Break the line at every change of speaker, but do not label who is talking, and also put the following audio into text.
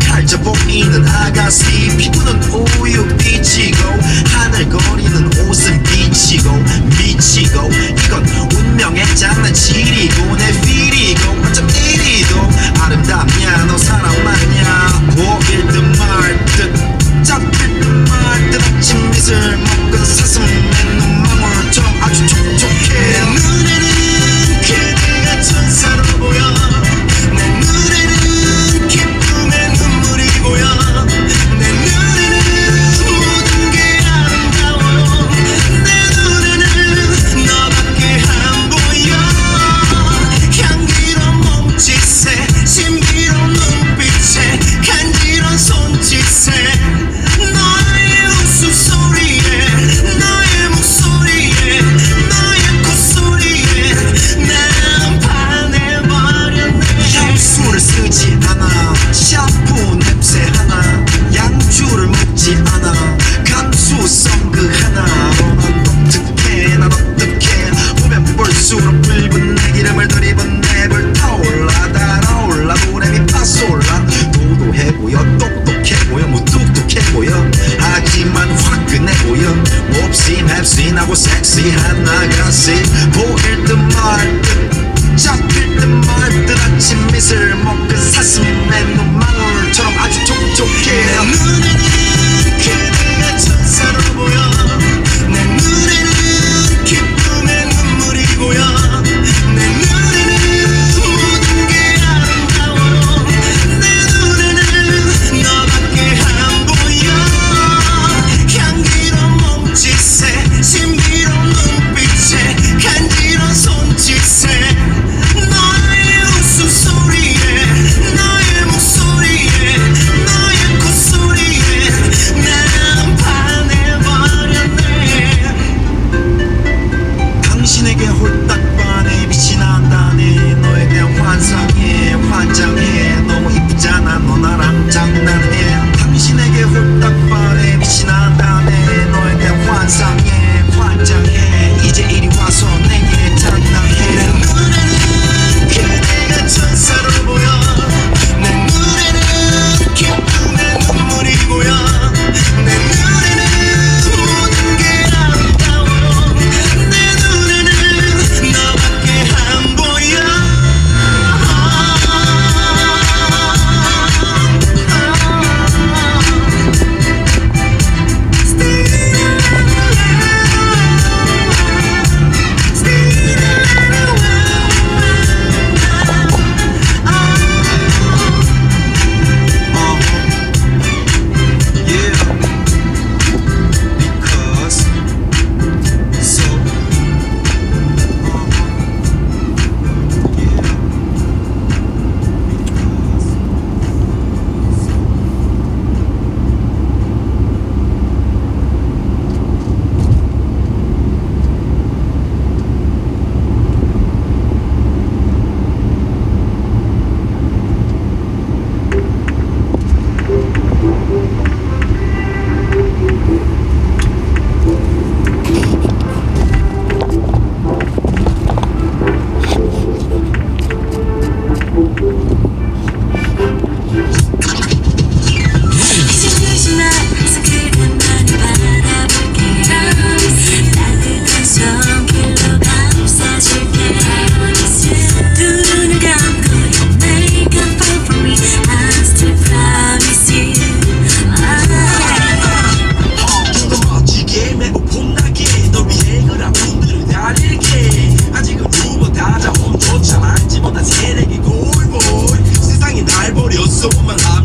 펼쳐 보이는 아가씨. 피부는 우유 빛이고 하늘거리는 옷은 비치고 미치고 장난질이고 I was sexy and I got sick. Boy, 我们。